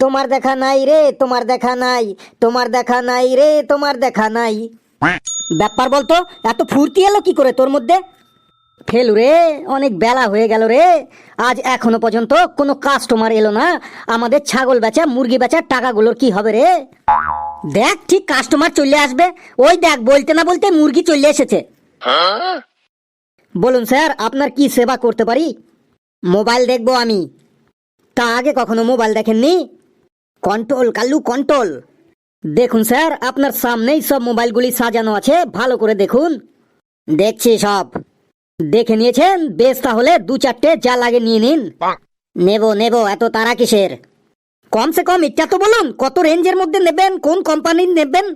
তোমার দেখা নাই রে, তোমার দেখা নাই, তোমার দেখা নাই রে, তোমার দেখা নাই। ব্যাপার বলতো, এত ফুর্তি এলো কি করে তোর মধ্যে? ফেলু রে, অনেক বেলা হয়ে গেল রে। আজ এখনও পর্যন্ত কোনো কাস্টমার এলো না। আমাদের ছাগল বেচা, মুরগি বেচার টাকাগুলোর কি হবে রে? দেখ, ঠিক কাস্টমার চলে আসবে। ওই দেখ, বলতে না বলতে মুরগি চলে এসেছে। বলুন স্যার, আপনার কি সেবা করতে পারি? মোবাইল দেখব আমি। তা আগে কখনো মোবাইল দেখেননি? কন্ট্রোল কাল্লু কন্ট্রোল দেখুন স্যার, আপনার সামনেই সব মোবাইলগুলি সাজানো আছে, ভালো করে দেখুন। দেখছি সব। দেখে নিয়েছেন? বেশ তাহলে দু চারটে যা লাগে নিয়ে নিন। নেব নেব, এত তারা কিসের? কমসে কম এটা তো বলুন কত রেঞ্জের মধ্যে নেবেন, কোন কোম্পানির নেবেন?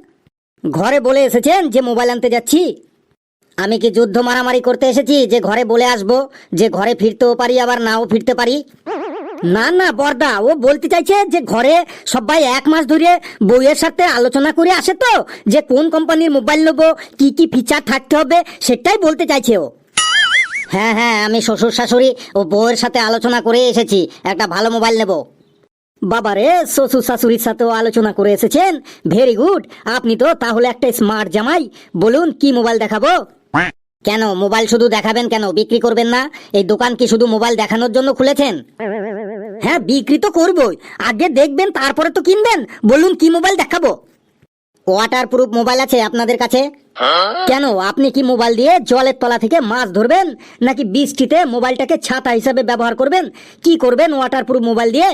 ঘরে বলে এসেছেন যে মোবাইল আনতে যাচ্ছি। আমি কি যুদ্ধ মারামারি করতে এসেছি, যে ঘরে বলে আসব, যে ঘরে ফিরতেও পারি, আবার নাও ফিরতে পারি? না না, বর্দা, ও বলতে চাইছে যে ঘরে সবাই এক মাস ধরে বইয়ের সাথে আলোচনা করে আসে তো, যে কোন কোম্পানির মোবাইল নেব, কি কি ফিচার থাকতে হবে, সেটাই বলতে চাইছে ও। হ্যাঁ হ্যাঁ আমি শ্বশুর শাশুড়ি ও বউয়ের সাথে আলোচনা করে এসেছি, একটা ভালো মোবাইল নেব। বাবারে শ্বশুর শাশুড়ির সাথেও আলোচনা করে এসেছেন ভেরি গুড আপনি তো তাহলে একটা স্মার্ট জামাই, বলুন কি মোবাইল দেখাবো? কেন, মোবাইল শুধু দেখাবেন কেন, বিক্রি করবেন না, এই দোকান কি শুধু মোবাইল দেখানোর জন্য খুলেছেন? হ্যাঁ বিক্রি তো করবই। আগে দেখবেন, তারপরে তো কিনবেন। বলুন, কি মোবাইল দেখাবো? ওয়াটার প্রুফ মোবাইল আছে আপনাদের কাছে? কেন? আপনি কি মোবাইল দিয়ে জলের তলা থেকে মাছ ধরবেন? নাকি বৃষ্টিতে মোবাইলটাকে ছাতা হিসাবে ব্যবহার করবেন? কি করবেন ওয়াটার প্রুফ মোবাইল দিয়ে?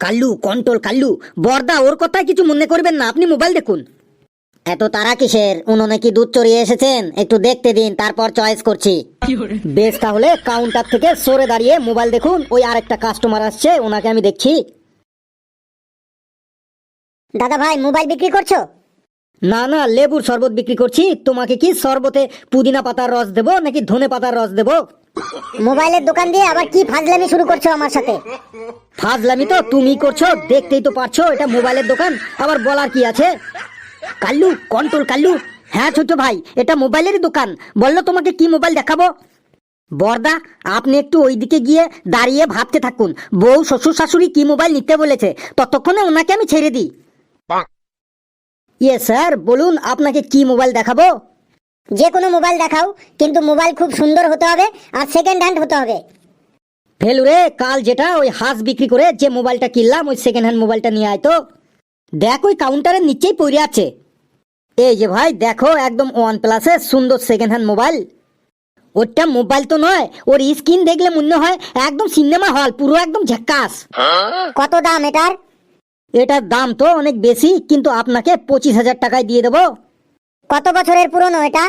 কাল্লু, কন্ট্রোল কাল্লু, বর্দা, ওর কথায় কিছু মনে করবেন না। আপনি মোবাইল দেখুন। এত তারা কিসের? উনুনে কি দুধ চড়িয়ে এসেছেন? একটু দেখতে দিন তারপর চয়েস করছি। বেশ তাহলে কাউন্টার থেকে সরে দাঁড়িয়ে মোবাইল দেখুন ওই আরেকটা কাস্টমার আসছে ওনাকে আমি দেখছি। দাদা ভাই মোবাইল বিক্রি করছ? না না লেবুর শরবত বিক্রি করছি। তোমাকে কি শরবতে পুদিনা পাতার রস দেবো নাকি ধনে পাতার রস দেবো? মোবাইলের দোকান দিয়ে আবার কি ফাজলামি শুরু করছ আমার সাথে? ফাজলামি তো তুমি করছ দেখতেই তো পারছ এটা মোবাইলের দোকান। আবার বলার কি আছে? কাল্লু কন্ট্রোল কাল্লু। হ্যাঁ ছোট ভাই এটা মোবাইলেরই দোকান। বলল তোমাকে কি মোবাইল দেখাবো? বর্দা আপনি একটু ওইদিকে গিয়ে দাঁড়িয়ে ভাবতে থাকুন। বউ শ্বশুর শাশুড়ি কি মোবাইল নিতে বলেছে? ততক্ষণে ওনাকে আমি ছেড়ে দিই। ইয়ে স্যার বলুন আপনাকে কি মোবাইল দেখাবো? যে কোনো মোবাইল দেখাও কিন্তু মোবাইল খুব সুন্দর হতে হবে আর সেকেন্ড হ্যান্ড হতে হবে। ফেলুরে কাল যেটা ওই হাঁস বিক্রি করে যে মোবাইলটা কিনলাম ওই সেকেন্ড হ্যান্ড মোবাইলটা নিয়ে আয় তো। দেখ ওই কাউন্টারের নিচেই পড়ে আছে। এই যে ভাই দেখো একদম ওয়ান প্লাসের সুন্দর সেকেন্ড হ্যান্ড মোবাইল ওটা মোবাইল তো নয় ওর স্ক্রিন দেখলে মনে হয় একদম সিনেমা হল পুরো একদম ঝাক্কাস। কত দাম এটার? এটার দাম তো অনেক বেশি কিন্তু আপনাকে পঁচিশ হাজার টাকায় দিয়ে দেবো। কত বছরের পুরনো এটা?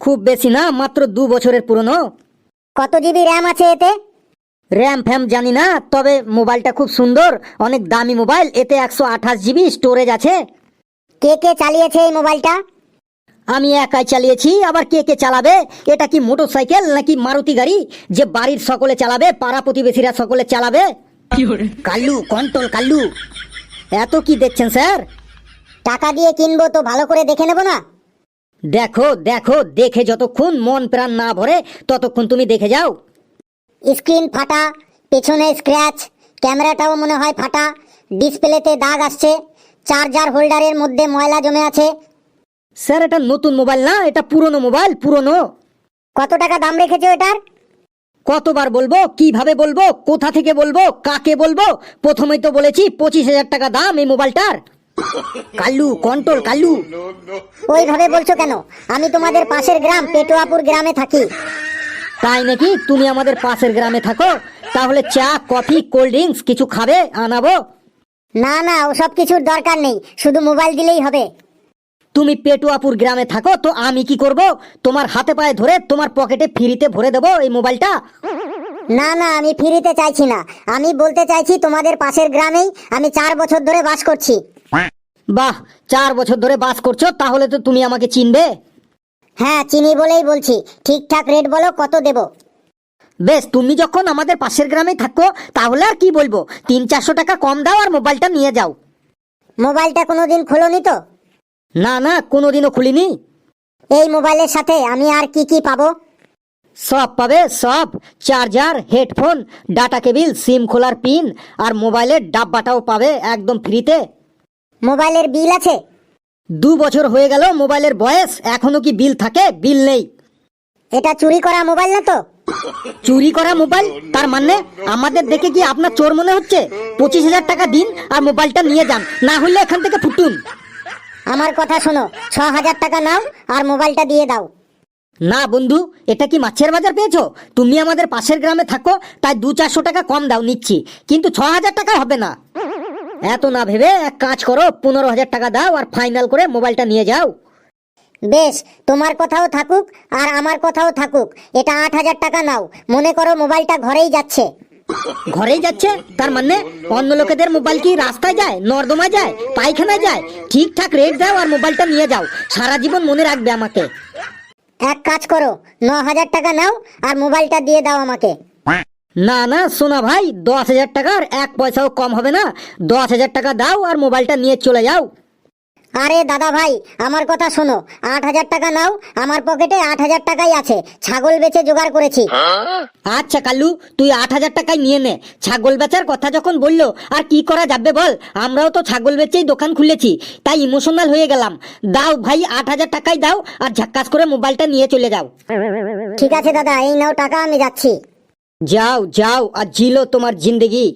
খুব বেশি না মাত্র দু বছরের পুরনো। কত জিবি র্যাম আছে এতে? র্যাম ফ্যাম জানি না তবে মোবাইলটা খুব সুন্দর। অনেক দামি মোবাইল এতে একশো আঠাশ জিবি স্টোরেজ আছে। কে কে চালিয়েছে এই মোবাইলটা? আমি একাই চালিয়েছি আবার কে কে চালাবে? এটা কি মোটর সাইকেল নাকি মারুতি গাড়ি? যে বাড়ির সকলে চালাবে পাড়া প্রতিবেশীরা সকলে চালাবে? কাল্লু কন্ট্রোল কাল্লু। এত কি দেখছেন স্যার? টাকা দিয়ে কিনবো তো ভালো করে দেখে নেব না? দেখো দেখো দেখে যতক্ষণ মন প্রাণ না ভরে ততক্ষণ তুমি দেখে যাও। স্ক্রিন ফাটা পেছনে স্ক্র্যাচ ক্যামেরাটাও মনে হয় ফাটা ডিসপ্লেতে দাগ আসছে চার্জার হোল্ডারের মধ্যে ময়লা জমে আছে। স্যার এটা নতুন মোবাইল না? এটা পুরনো মোবাইল পুরনো। কত টাকা দাম রেখেছো এটার? কতবার বলব কীভাবে বলব কোথা থেকে বলব কাকে বলব? প্রথমেই তো বলেছি পঁচিশ হাজার টাকা দাম এই মোবাইলটার। কাল্লু কন্ট্রোল কাল্লু। ওইভাবে বলছো কেন? আমি তোমাদের পাশের গ্রাম পেটুয়াপুর গ্রামে থাকি। তাই নাকি তুমি আমাদের পাশের গ্রামে থাকো? তাহলে চা কফি কোল্ড ড্রিঙ্কস কিছু খাবে আনাবো? না না ওসব কিছুর দরকার নেই। শুধু মোবাইল দিলেই হবে। তুমি পেটুয়াপুর গ্রামে থাকো তো আমি কি করব? তোমার হাতে পায়ে ধরে তোমার পকেটে ফ্রিতে ভরে দেবো এই মোবাইলটা? না না আমি ফিরিতে চাইছি না। আমি বলতে চাইছি তোমাদের পাশের গ্রামেই আমি চার বছর ধরে বাস করছি। বাহ চার বছর ধরে বাস করছ তাহলে তো তুমি আমাকে চিনবে। হ্যাঁ চিনি বলেই বলছি। ঠিকঠাক রেট বলো কত দেব? বেশ তুমি যখন আমাদের পাশের গ্রামে থাকো তাহলে আর কি বলব? তিন চারশো টাকা কম দাও আর মোবাইলটা নিয়ে যাও। মোবাইলটা কোনোদিন খোলনি তো? না না কোনোদিনও খুলিনি। এই মোবাইলের সাথে আমি আর কি কি পাবো? সব পাবে সব। Charger headphone data cable SIM খোলার পিন আর মোবাইলের ডাব্বাটাও পাবে একদম ফ্রিতে। মোবাইলের বিল আছে? দু বছর হয়ে গেল মোবাইলের বয়স এখনও কি বিল থাকে? বিল নেই। এটা চুরি করা মোবাইল না তো? চুরি করা মোবাইল? তার মানে আমাদের দেখে কি আপনার চোর মনে হচ্ছে? পঁচিশ হাজার টাকা দিন আর মোবাইলটা নিয়ে যান না হলে এখান থেকে ফুটুন। আমার কথা শোনো ছ হাজার টাকা নাও আর মোবাইলটা দিয়ে দাও। না বন্ধু এটা কি মাছের বাজার পেয়েছ? তুমি আমাদের পাশের গ্রামে থাকো তাই দু চারশো টাকা কম দাও নিচ্ছি। কিন্তু ছ হাজার টাকা হবে না। এত না ভেবে এক কাজ করো পনেরো হাজার টাকা দাও আর ফাইনাল করে মোবাইলটা নিয়ে যাও। বেশ তোমার কথাও থাকুক আর আমার কথাও থাকুক। এটা আট হাজার টাকা নাও। মনে করো মোবাইলটা ঘরেই যাচ্ছে। ঘরেই যাচ্ছে? তার মানে অন্য লোকেদের মোবাইল কি রাস্তায় যায় নর্দমায় যায় পায়খানায় যায়? ঠিকঠাক রেট দাও আর মোবাইলটা নিয়ে যাও। সারা জীবন মনে রাখবে আমাকে। এক কাজ করো ন হাজার টাকা নাও আর মোবাইলটা দিয়ে দাও আমাকে। না না সোনা ভাই দশ হাজার টাকার এক পয়সাও কম হবে না। দশ হাজার টাকা দাও আর মোবাইলটা নিয়ে চলে যাও। আরে দাদা ভাই আমার কথা শোনো। আট হাজার টাকা নাও আমার পকেটে আট হাজার টাকাই আছে। ছাগল বেচে জোগাড় করেছি। আচ্ছা কালু তুই আট হাজার টাকায় নিয়ে নে। ছাগল বেচার কথা যখন বলল আর কি করা যাবে বল? আমরাও তো ছাগল বেচেই দোকান খুলেছি তাই ইমোশনাল হয়ে গেলাম। দাও ভাই আট হাজার টাকাই দাও আর ঝাক্কাস করে মোবাইলটা নিয়ে চলে যাও। ঠিক আছে দাদা এই নাও টাকা আমি যাচ্ছি। যাও যাও আর জিলো তোমার জিন্দেগি।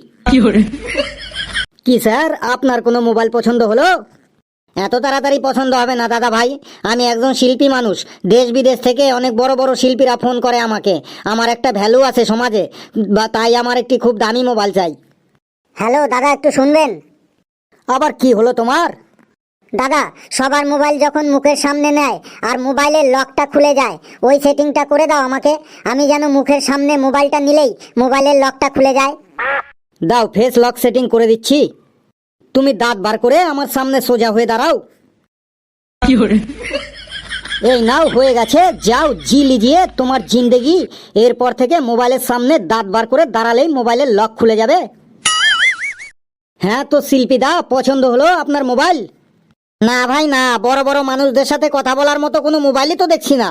কি স্যার আপনার কোনো মোবাইল পছন্দ হলো? এত তাড়াতাড়ি পছন্দ হবে না দাদা ভাই। আমি একজন শিল্পী মানুষ। দেশ বিদেশ থেকে অনেক বড় বড় শিল্পীরা ফোন করে আমাকে। আমার একটা ভ্যালু আছে সমাজে বা তাই আমার একটি খুব দামি মোবাইল চাই। হ্যালো দাদা একটু শুনবেন? আবার কি হলো তোমার? দাদা সবার মোবাইল যখন মুখের সামনে নেয় আর মোবাইলের লকটা খুলে যায় ওই সেটিংটা করে দাও আমাকে। আমি যেন মুখের সামনে মোবাইলটা নিলেই মোবাইলের লকটা খুলে যায়। দাও ফেস লক সেটিং করে দিচ্ছি। তুমি দাঁত বার করে আমার সামনে সোজা হয়ে দাঁড়াও। এই নাও হয়ে গেছে। যাও জি লিজিয়ে তোমার জিন্দেগি। এরপর থেকে মোবাইলের সামনে দাঁত বার করে দাঁড়ালেই মোবাইলের লক খুলে যাবে। হ্যাঁ তো শিল্পী শিল্পীদা পছন্দ হলো আপনার মোবাইল? না ভাই না। বড় বড় মানুষদের সাথে কথা বলার মতো কোনো মোবাইলই তো দেখছি না।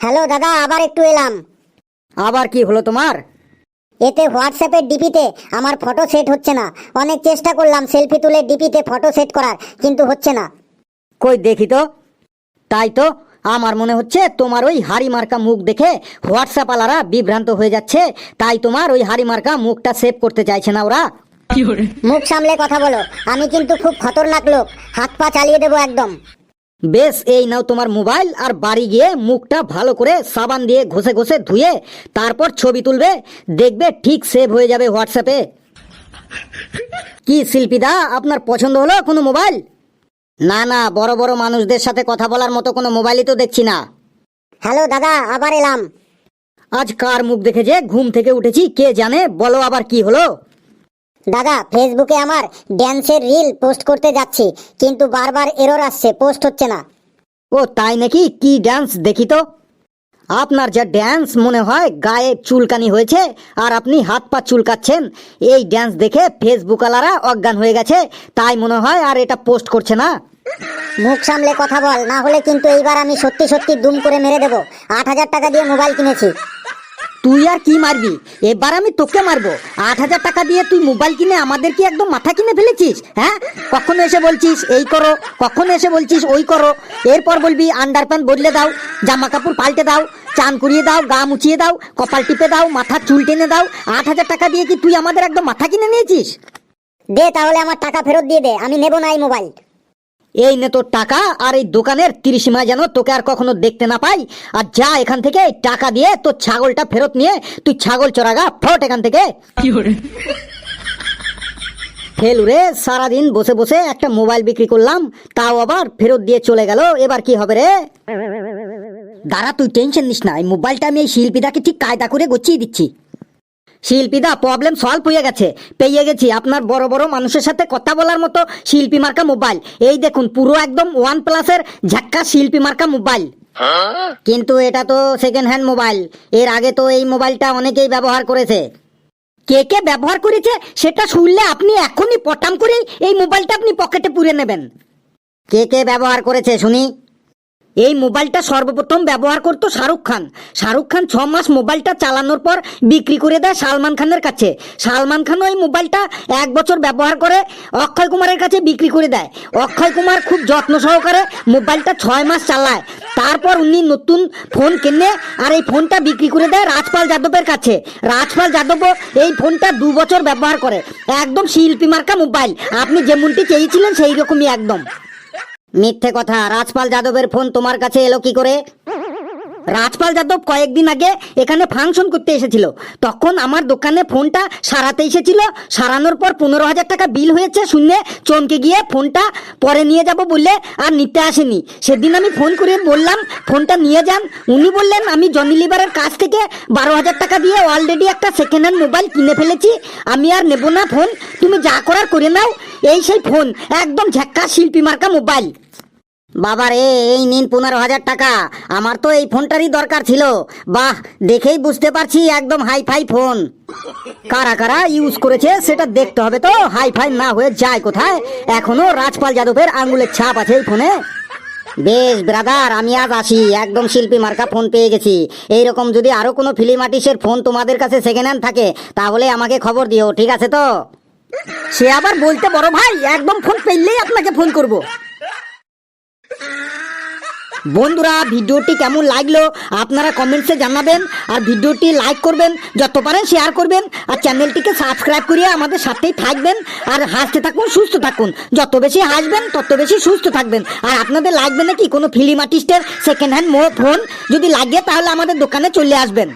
হ্যালো দাদা আবার একটু এলাম। আবার কি হলো তোমার? এতে হোয়াটসঅ্যাপের ডিপিতে আমার ফটো সেট হচ্ছে না। অনেক চেষ্টা করলাম সেলফি তুলে ডিপিতে ফটো সেট করার কিন্তু হচ্ছে না। কই দেখি তো। তাই তো আমার মনে হচ্ছে তোমার ওই হাড়ি মার্কা মুখ দেখে হোয়াটসঅ্যাপ আলারা বিভ্রান্ত হয়ে যাচ্ছে। তাই তোমার ওই হাড়ি মার্কা মুখটা সেভ করতে চাইছে না ওরা। মুখ সামলে কথা বলো। আমি কিন্তু খুব খতরনাক লোক। হাত পা চালিয়ে দেবো একদম। বেশ এই নাও তোমার মোবাইল আর বাড়ি গিয়ে মুখটা ভালো করে সাবান দিয়ে ঘষে ঘষে ধুয়ে তারপর ছবি তুলবে। দেখবে ঠিক সেভ হয়ে যাবে হোয়াটসঅ্যাপে কি শিল্পীদা আপনার পছন্দ হলো কোনো মোবাইল? না না বড় বড় মানুষদের সাথে কথা বলার মতো কোনো মোবাইলই তো দেখছি না। হ্যালো দাদা আবার এলাম। আজ কার মুখ দেখে যে ঘুম থেকে উঠেছি কে জানে? বলো আবার কি হলো? দাদা ফেসবুকে আমার ড্যান্সের রিল পোস্ট করতে যাচ্ছি কিন্তু বারবার এরর আসছে পোস্ট হচ্ছে না। ও তাই নাকি? কি ড্যান্স দেখি তো। আপনার যা ড্যান্স মনে হয় গায়ে চুলকানি হয়েছে আর আপনি হাত পা চুলকাচ্ছেন এই ড্যান্স দেখে ফেসবুকালারা অজ্ঞান হয়ে গেছে তাই মনে হয় আর এটা পোস্ট করছে না। মুখ সামলে কথা বল না হলে কিন্তু এইবার আমি সত্যি সত্যি দুম করে মেরে দেবো। আট হাজার টাকা দিয়ে মোবাইল কিনেছি। তুই আর কি মারবি? এবার আমি তোকে মারবো। আট হাজার টাকা দিয়ে তুই মোবাইল কিনে আমাদের কি একদম মাথা কিনে ফেলেছিস হ্যাঁ? কখনো এসে বলছিস, এই করো। কখনো এসে বলছিস, ওই করো। এরপর বলবি আন্ডার প্যান্ট বদলে দাও জামা কাপড় পাল্টে দাও, চান করিয়ে দাও, গা মুছিয়ে দাও, কপাল টিপে দাও মাথা চুল টেনে দাও। আট হাজার টাকা দিয়ে কি তুই আমাদের একদম মাথা কিনে নিয়েছিস? দে তাহলে আমার টাকা ফেরত দিয়ে দে, আমি নেব না এই মোবাইল। এই নে তোর টাকা আর এই দোকানের ত্রিসীমা যেন তোকে আর কখনো দেখতে না পাই। আর যা এখান থেকে এই টাকা দিয়ে তোর ছাগলটা ফেরত নিয়ে তুই ছাগল চড়াগা ফট এখান থেকে। ফেলুরে সারাদিন বসে বসে একটা মোবাইল বিক্রি করলাম তাও আবার ফেরত দিয়ে চলে গেল এবার কি হবে রে? দাঁড়া তুই টেনশন নিস না এই মোবাইলটা আমি এই শিল্পীদাকে ঠিক কায়দা করে গুছিয়ে দিচ্ছি। শিল্পীদা প্রবলেম সলভ হয়ে গেছে। পেয়ে গেছি আপনার বড় বড় মানুষের সাথে কথা বলার মতো শিল্পী মার্কা মোবাইল এই দেখুন, পুরো একদম ওয়ান প্লাসের ঝাক্কা শিল্পী মার্কা মোবাইল কিন্তু এটা তো সেকেন্ড হ্যান্ড মোবাইল এর আগে তো এই মোবাইলটা অনেকেই ব্যবহার করেছে। কে কে ব্যবহার করেছে সেটা শুনলে আপনি এখনই পটাম করে এই মোবাইলটা আপনি পকেটে পুরে নেবেন। কে কে ব্যবহার করেছে, শুনি। এই মোবাইলটা সর্বপ্রথম ব্যবহার করতো শাহরুখ খান। শাহরুখ খান ছ মাস মোবাইলটা চালানোর পর বিক্রি করে দেয় সালমান খানের কাছে। সালমান খান ওই মোবাইলটা এক বছর ব্যবহার করে অক্ষয় কুমারের কাছে বিক্রি করে দেয়। অক্ষয় কুমার খুব যত্ন সহকারে মোবাইলটা ছয় মাস চালায়। তারপর উনি নতুন ফোন কেনে আর এই ফোনটা বিক্রি করে দেয় রাজপাল যাদবের কাছে। রাজপাল যাদবও এই ফোনটা দু বছর ব্যবহার করে। একদম শিল্পী মার্কা মোবাইল। আপনি যেমনটি চেয়েছিলেন সেই রকমই একদম। মিথ্যে কথা, রাজপাল যাদবের ফোন তোমার কাছে এলো কি করে? রাজপাল যাদব কয়েকদিন আগে এখানে ফাংশন করতে এসেছিল। তখন আমার দোকানে ফোনটা সারাতে এসেছিল। সারানোর পর পনেরো হাজার টাকা বিল হয়েছে শুনে চমকে গিয়ে ফোনটা পরে নিয়ে যাব বললে আর নিতে আসেনি। সেদিন আমি ফোন করে বললাম, ফোনটা নিয়ে যান। উনি বললেন, আমি জনি লিভারের কাছ থেকে বারো হাজার টাকা দিয়ে অলরেডি একটা সেকেন্ড হ্যান্ড মোবাইল কিনে ফেলেছি। আমি আর নেব না ফোন। তুমি যা করার করে নাও। এই সেই ফোন, একদম ঝাক্কা শিল্পী মার্কা মোবাইল বাবা রে এই নিন পনেরো হাজার টাকা। আমার তো এই ফোনটারই দরকার ছিল। বাহ, দেখেই বুঝতে পারছি একদম হাই ফাই ফোন। কারা কারা ইউজ করেছে সেটা দেখতে হবে তো। হাই ফাই না হয়ে যায় কোথায়? এখনও রাজপাল যাদবের আঙ্গুলের ছাপ আছে এই ফোনে। বেশ ব্রাদার আমি আজ আসি। একদম শিল্পী মার্কা ফোন পেয়ে গেছি। এইরকম যদি আরও কোনো ফিল্ম আর্টিস্টের ফোন তোমাদের কাছে সেকেন্ড হ্যান্ড থাকে, তাহলে আমাকে খবর দিও, ঠিক আছে তো? সে আবার বলতে বড় ভাই, একদম ফোন পেলেই আপনাকে ফোন করব। বন্ধুরা, ভিডিওটি কেমন লাগল আপনারা কমেন্টসে জানাবেন আর ভিডিওটি লাইক করবেন, যত পারেন শেয়ার করবেন আর চ্যানেলটিকে সাবস্ক্রাইব করিয়ে আমাদের সাথেই থাকবেন আর হাসতে থাকুন, সুস্থ থাকুন। যত বেশি হাসবেন, তত বেশি সুস্থ থাকবেন। আর আপনাদের লাগবে নাকি কোনো ফিল্ম আর্টিস্টের সেকেন্ড হ্যান্ড মো ফোন যদি লাগে তাহলে আমাদের দোকানে চলে আসবেন।